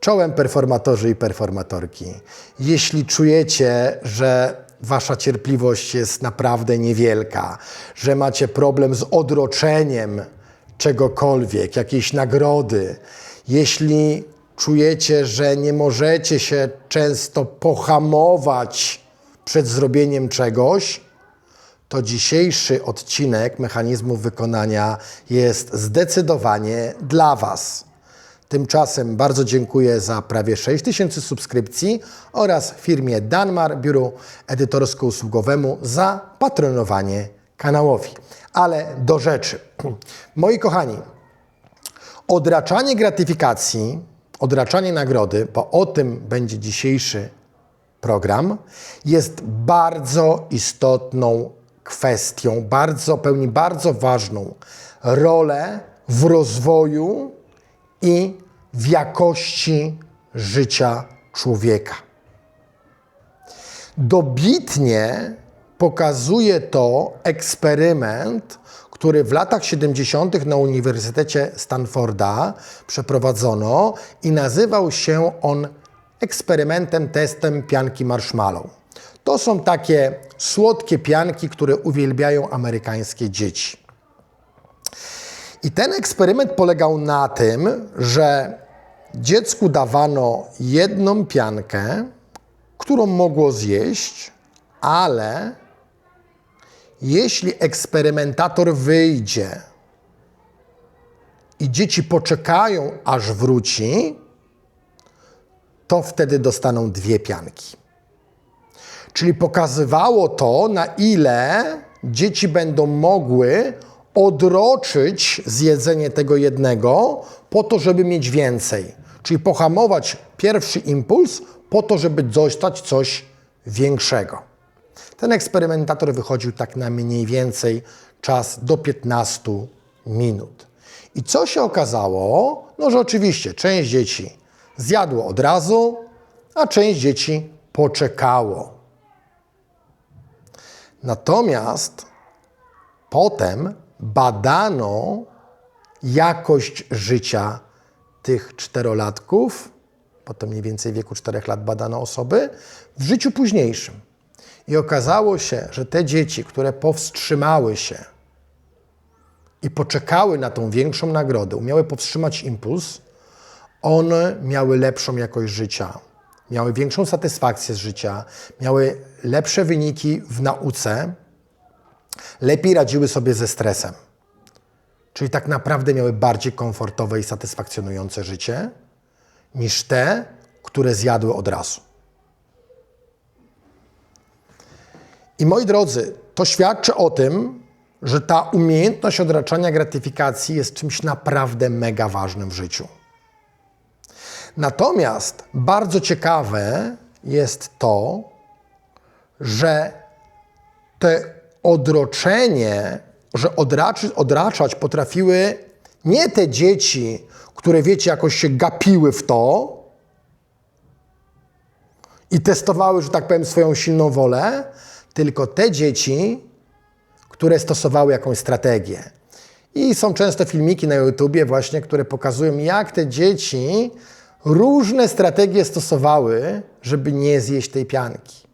Czołem performatorzy i performatorki. Jeśli czujecie, że wasza cierpliwość jest naprawdę niewielka, że macie problem z odroczeniem czegokolwiek, jakiejś nagrody, jeśli czujecie, że nie możecie się często pohamować przed zrobieniem czegoś, to dzisiejszy odcinek mechanizmów wykonania jest zdecydowanie dla Was. Tymczasem bardzo dziękuję za prawie 6000 subskrypcji oraz firmie Danmar, biuru edytorsko-usługowemu za patronowanie kanałowi. Ale do rzeczy. Moi kochani, odraczanie gratyfikacji, odraczanie nagrody, bo o tym będzie dzisiejszy program, jest bardzo istotną kwestią, bardzo, pełni bardzo ważną rolę w rozwoju i w jakości życia człowieka. Dobitnie pokazuje to eksperyment, który w latach 70. na Uniwersytecie Stanforda przeprowadzono i nazywał się on eksperymentem testem pianki marshmallow. To są takie słodkie pianki, które uwielbiają amerykańskie dzieci. I ten eksperyment polegał na tym, że dziecku dawano jedną piankę, którą mogło zjeść, ale jeśli eksperymentator wyjdzie i dzieci poczekają, aż wróci, to wtedy dostaną dwie pianki. Czyli pokazywało to, na ile dzieci będą mogły odroczyć zjedzenie tego jednego, po to, żeby mieć więcej. Czyli pohamować pierwszy impuls, po to, żeby dostać coś większego. Ten eksperymentator wychodził tak na mniej więcej czas do 15 minut. I co się okazało? No, że oczywiście część dzieci zjadło od razu, a część dzieci poczekało. Natomiast potem badano jakość życia tych czterolatków, potem mniej więcej w wieku czterech lat badano osoby, w życiu późniejszym. I okazało się, że te dzieci, które powstrzymały się i poczekały na tą większą nagrodę, umiały powstrzymać impuls, one miały lepszą jakość życia, miały większą satysfakcję z życia, miały lepsze wyniki w nauce, lepiej radziły sobie ze stresem. Czyli tak naprawdę miały bardziej komfortowe i satysfakcjonujące życie niż te, które zjadły od razu. I moi drodzy, to świadczy o tym, że ta umiejętność odraczania gratyfikacji jest czymś naprawdę mega ważnym w życiu. Natomiast bardzo ciekawe jest to, że te odroczenie, że odraczy, odraczać potrafiły nie te dzieci, które wiecie, jakoś się gapiły w to i testowały, że tak powiem, swoją silną wolę, tylko te dzieci, które stosowały jakąś strategię. I są często filmiki na YouTubie właśnie, które pokazują, jak te dzieci różne strategie stosowały, żeby nie zjeść tej pianki.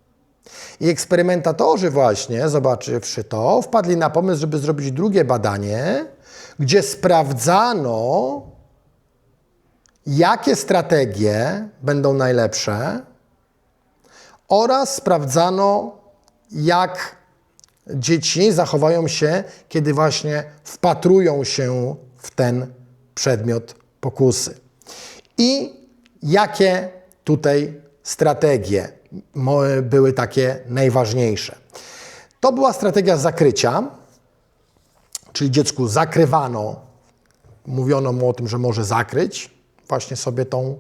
I eksperymentatorzy właśnie, zobaczywszy to, wpadli na pomysł, żeby zrobić drugie badanie, gdzie sprawdzano, jakie strategie będą najlepsze oraz sprawdzano, jak dzieci zachowają się, kiedy właśnie wpatrują się w ten przedmiot pokusy. I jakie tutaj strategie były takie najważniejsze? To była strategia zakrycia, czyli dziecku zakrywano, mówiono mu o tym, że może zakryć właśnie sobie tą,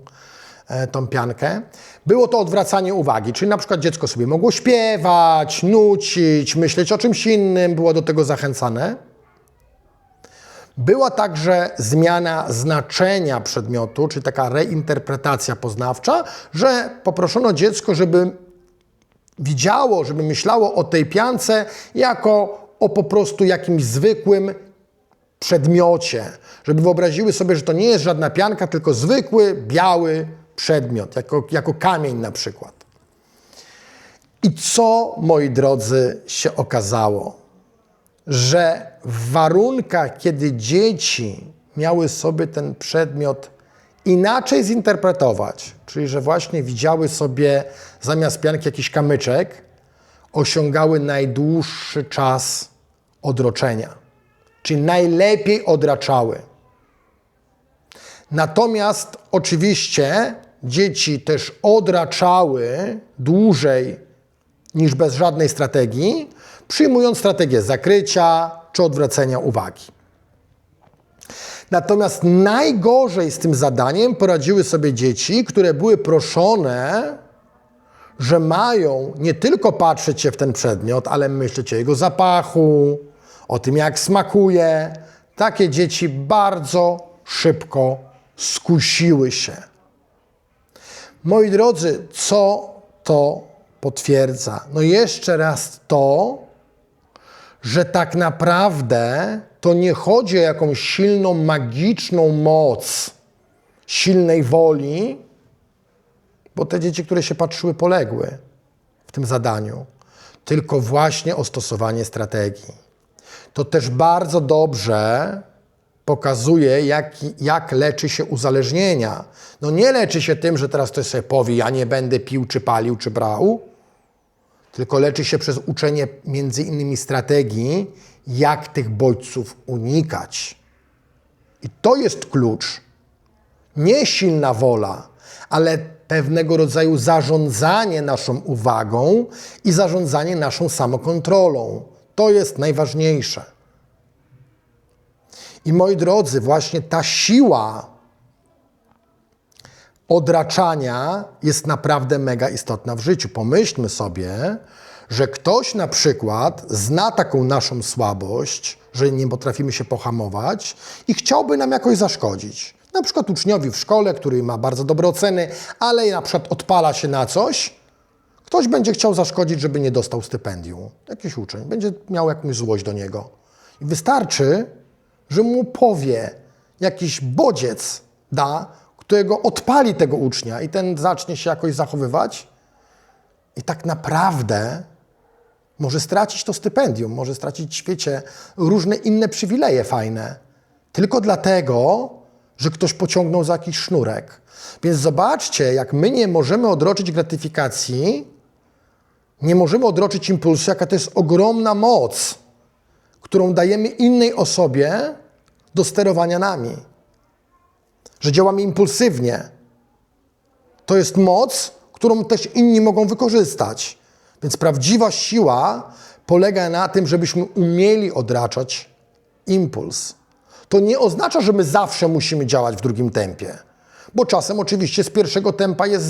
e, tą piankę. Było to odwracanie uwagi, czyli na przykład dziecko sobie mogło śpiewać, nucić, myśleć o czymś innym, było do tego zachęcane. Była także zmiana znaczenia przedmiotu, czyli taka reinterpretacja poznawcza, że poproszono dziecko, żeby widziało, żeby myślało o tej piance jako o po prostu jakimś zwykłym przedmiocie, żeby wyobraziły sobie, że to nie jest żadna pianka, tylko zwykły, biały przedmiot, jako, jako kamień na przykład. I co, moi drodzy, się okazało? Że w warunkach, kiedy dzieci miały sobie ten przedmiot inaczej zinterpretować, czyli że właśnie widziały sobie zamiast pianki jakiś kamyczek, osiągały najdłuższy czas odroczenia, czyli najlepiej odraczały. Natomiast oczywiście dzieci też odraczały dłużej niż bez żadnej strategii, przyjmując strategię zakrycia czy odwracania uwagi. Natomiast najgorzej z tym zadaniem poradziły sobie dzieci, które były proszone, że mają nie tylko patrzeć się w ten przedmiot, ale myśleć o jego zapachu, o tym jak smakuje. Takie dzieci bardzo szybko skusiły się. Moi drodzy, co to potwierdza? No jeszcze raz to, że tak naprawdę to nie chodzi o jakąś silną, magiczną moc silnej woli, bo te dzieci, które się patrzyły, poległy w tym zadaniu, tylko właśnie o stosowanie strategii. To też bardzo dobrze pokazuje, jak, jak leczy się uzależnienia. No nie leczy się tym, że teraz ktoś sobie powie, ja nie będę pił, czy palił, czy brał, tylko leczy się przez uczenie między innymi strategii, jak tych bodźców unikać. I to jest klucz. Nie silna wola, ale pewnego rodzaju zarządzanie naszą uwagą i zarządzanie naszą samokontrolą. To jest najważniejsze. I moi drodzy, właśnie ta siła odraczania jest naprawdę mega istotna w życiu. Pomyślmy sobie, że ktoś na przykład zna taką naszą słabość, że nie potrafimy się pohamować i chciałby nam jakoś zaszkodzić. Na przykład uczniowi w szkole, który ma bardzo dobre oceny, ale na przykład odpala się na coś, ktoś będzie chciał zaszkodzić, żeby nie dostał stypendium. Jakiś uczeń będzie miał jakąś złość do niego. I wystarczy, że mu powie jakiś bodziec da, którego odpali tego ucznia i ten zacznie się jakoś zachowywać i tak naprawdę może stracić to stypendium, może stracić, wiecie, różne inne przywileje fajne. Tylko dlatego, że ktoś pociągnął za jakiś sznurek. Więc zobaczcie, jak my nie możemy odroczyć gratyfikacji, nie możemy odroczyć impulsu, jaka to jest ogromna moc, którą dajemy innej osobie do sterowania nami. Że działamy impulsywnie. To jest moc, którą też inni mogą wykorzystać. Więc prawdziwa siła polega na tym, żebyśmy umieli odraczać impuls. To nie oznacza, że my zawsze musimy działać w drugim tempie, bo czasem oczywiście z pierwszego tempa jest,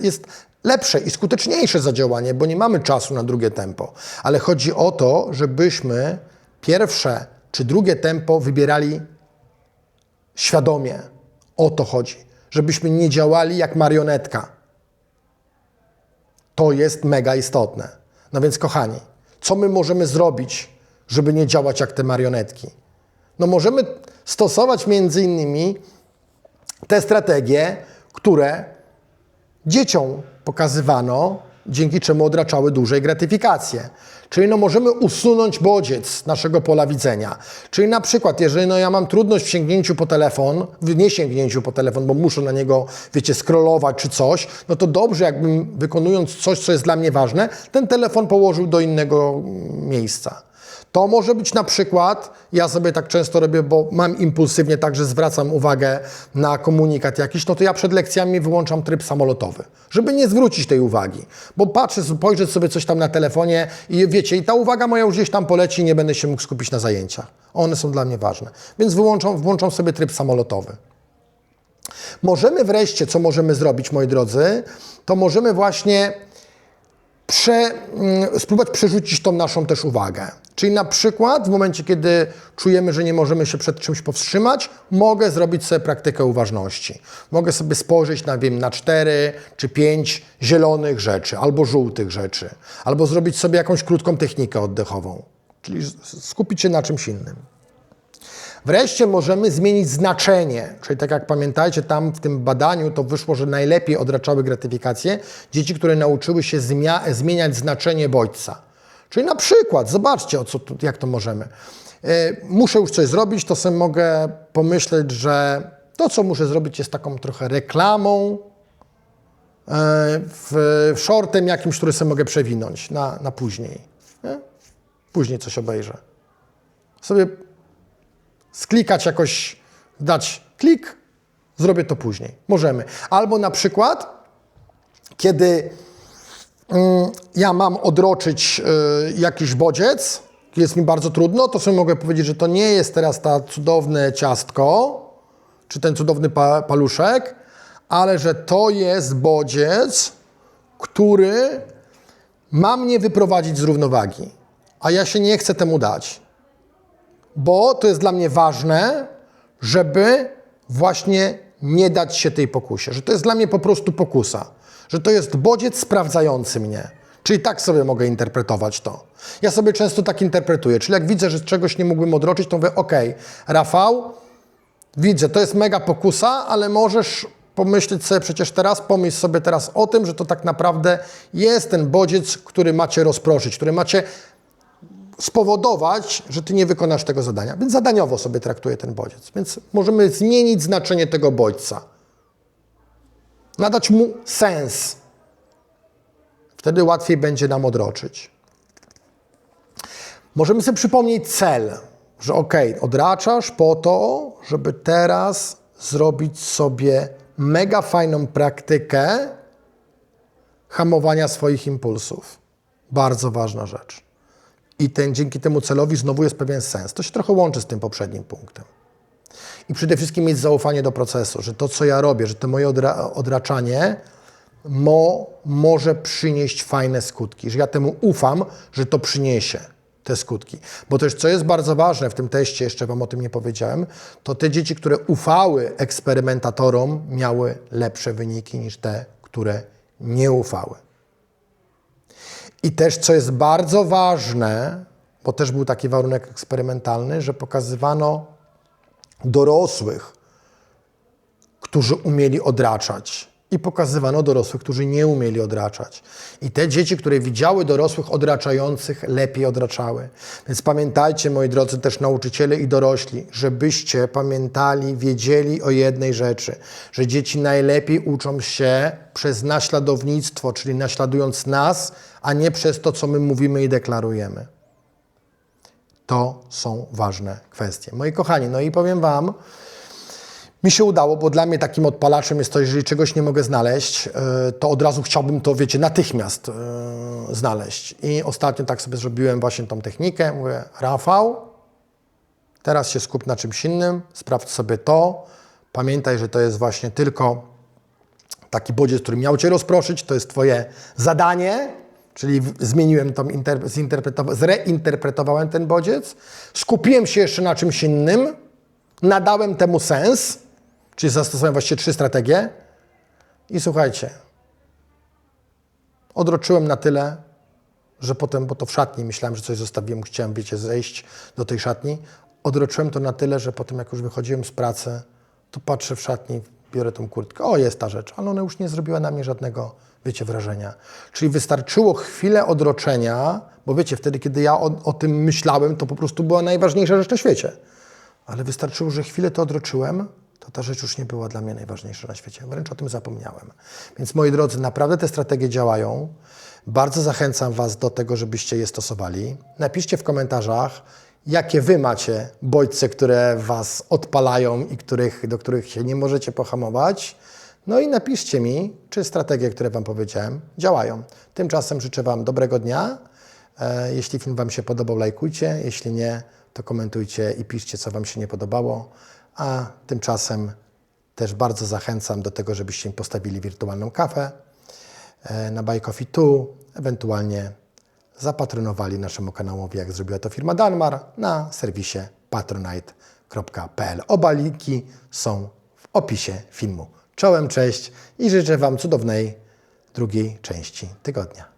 jest lepsze i skuteczniejsze zadziałanie, bo nie mamy czasu na drugie tempo. Ale chodzi o to, żebyśmy pierwsze czy drugie tempo wybierali świadomie. O to chodzi. Żebyśmy nie działali jak marionetka. To jest mega istotne. No więc, kochani, co my możemy zrobić, żeby nie działać jak te marionetki? No możemy stosować między innymi te strategie, które dzieciom pokazywano, dzięki czemu odraczały dłużej gratyfikację. Czyli no możemy usunąć bodziec naszego pola widzenia. Czyli na przykład, jeżeli no ja mam trudność w sięgnięciu po telefon, w nie sięgnięciu po telefon, bo muszę na niego, wiecie, scrollować czy coś, no to dobrze, jakbym wykonując coś, co jest dla mnie ważne, ten telefon położył do innego miejsca. To może być na przykład, ja sobie tak często robię, bo mam impulsywnie tak, że zwracam uwagę na komunikat jakiś, no to ja przed lekcjami wyłączam tryb samolotowy, żeby nie zwrócić tej uwagi. Bo patrzę, spojrzeć sobie coś tam na telefonie i wiecie, i ta uwaga moja już gdzieś tam poleci i nie będę się mógł skupić na zajęciach. One są dla mnie ważne. Więc wyłączam, włączam sobie tryb samolotowy. Możemy wreszcie, co możemy zrobić, moi drodzy, to możemy właśnie prze, mm, spróbować przerzucić tą naszą też uwagę. Czyli na przykład w momencie, kiedy czujemy, że nie możemy się przed czymś powstrzymać, mogę zrobić sobie praktykę uważności. Mogę sobie spojrzeć na, wiem, na cztery czy pięć zielonych rzeczy albo żółtych rzeczy, albo zrobić sobie jakąś krótką technikę oddechową, czyli skupić się na czymś innym. Wreszcie możemy zmienić znaczenie, czyli tak jak pamiętajcie, tam w tym badaniu to wyszło, że najlepiej odraczały gratyfikację dzieci, które nauczyły się zmieniać znaczenie bodźca. Czyli na przykład, zobaczcie, o co jak to możemy. E, muszę już coś zrobić, to sobie mogę pomyśleć, że to, co muszę zrobić, jest taką trochę reklamą, e, w, w shortem jakimś, który sobie mogę przewinąć na, na później. Nie? Później coś obejrzę. Sobie sklikać jakoś, dać klik, zrobię to później. Możemy. Albo na przykład, kiedy ja mam odroczyć y, jakiś bodziec, jest mi bardzo trudno, to sobie mogę powiedzieć, że to nie jest teraz ta cudowne ciastko, czy ten cudowny pa, paluszek, ale że to jest bodziec, który ma mnie wyprowadzić z równowagi. A ja się nie chcę temu dać. Bo to jest dla mnie ważne, żeby właśnie nie dać się tej pokusie, że to jest dla mnie po prostu pokusa, że to jest bodziec sprawdzający mnie. Czyli tak sobie mogę interpretować to. Ja sobie często tak interpretuję, czyli jak widzę, że czegoś nie mógłbym odroczyć, to mówię, ok, Rafał, widzę, to jest mega pokusa, ale możesz pomyśleć sobie przecież teraz, pomyśl sobie teraz o tym, że to tak naprawdę jest ten bodziec, który macie rozproszyć, który macie spowodować, że ty nie wykonasz tego zadania. Więc zadaniowo sobie traktuję ten bodziec. Więc możemy zmienić znaczenie tego bodźca. Nadać mu sens. Wtedy łatwiej będzie nam odroczyć. Możemy sobie przypomnieć cel, że ok, odraczasz po to, żeby teraz zrobić sobie mega fajną praktykę hamowania swoich impulsów. Bardzo ważna rzecz. I ten, dzięki temu celowi znowu jest pewien sens. To się trochę łączy z tym poprzednim punktem. I przede wszystkim mieć zaufanie do procesu, że to, co ja robię, że to moje odra odraczanie mo może przynieść fajne skutki, że ja temu ufam, że to przyniesie te skutki. Bo też, co jest bardzo ważne w tym teście, jeszcze Wam o tym nie powiedziałem, to te dzieci, które ufały eksperymentatorom, miały lepsze wyniki niż te, które nie ufały. I też, co jest bardzo ważne, bo też był taki warunek eksperymentalny, że pokazywano dorosłych, którzy umieli odraczać. I pokazywano dorosłych, którzy nie umieli odraczać. I te dzieci, które widziały dorosłych odraczających, lepiej odraczały. Więc pamiętajcie, moi drodzy, też nauczyciele i dorośli, żebyście pamiętali, wiedzieli o jednej rzeczy, że dzieci najlepiej uczą się przez naśladownictwo, czyli naśladując nas, a nie przez to, co my mówimy i deklarujemy. To są ważne kwestie. Moi kochani, no i powiem Wam, mi się udało, bo dla mnie takim odpalaczem jest to, jeżeli czegoś nie mogę znaleźć, y, to od razu chciałbym to, wiecie, natychmiast y, znaleźć. I ostatnio tak sobie zrobiłem właśnie tą technikę. Mówię, Rafał, teraz się skup na czymś innym, sprawdź sobie to. Pamiętaj, że to jest właśnie tylko taki bodziec, który miał Cię rozproszyć, to jest Twoje zadanie, czyli zmieniłem tą, zinterpretowa- zreinterpretowałem ten bodziec, skupiłem się jeszcze na czymś innym, nadałem temu sens, czyli zastosowałem właściwie trzy strategie. I słuchajcie, odroczyłem na tyle, że potem, bo to w szatni myślałem, że coś zostawiłem, chciałem, wiecie, zejść do tej szatni, odroczyłem to na tyle, że potem jak już wychodziłem z pracy, to patrzę w szatni, biorę tą kurtkę, o jest ta rzecz, ale ona już nie zrobiła na mnie żadnego, wiecie, wrażenia. Czyli wystarczyło chwilę odroczenia, bo wiecie, wtedy, kiedy ja o, o tym myślałem, to po prostu była najważniejsza rzecz na świecie. Ale wystarczyło, że chwilę to odroczyłem, to ta rzecz już nie była dla mnie najważniejsza na świecie. Wręcz o tym zapomniałem. Więc moi drodzy, naprawdę te strategie działają. Bardzo zachęcam Was do tego, żebyście je stosowali. Napiszcie w komentarzach, jakie Wy macie bodźce, które Was odpalają i których, do których się nie możecie pohamować. No i napiszcie mi, czy strategie, które Wam powiedziałem, działają. Tymczasem życzę Wam dobrego dnia. E, Jeśli film Wam się podobał, lajkujcie. Jeśli nie, to komentujcie i piszcie, co Wam się nie podobało. A tymczasem też bardzo zachęcam do tego, żebyście postawili wirtualną kawę e, na Coffee 2, ewentualnie zapatronowali naszemu kanałowi, jak zrobiła to firma Danmar, na serwisie patronite.pl. Oba linki są w opisie filmu. Czołem, cześć i życzę Wam cudownej drugiej części tygodnia.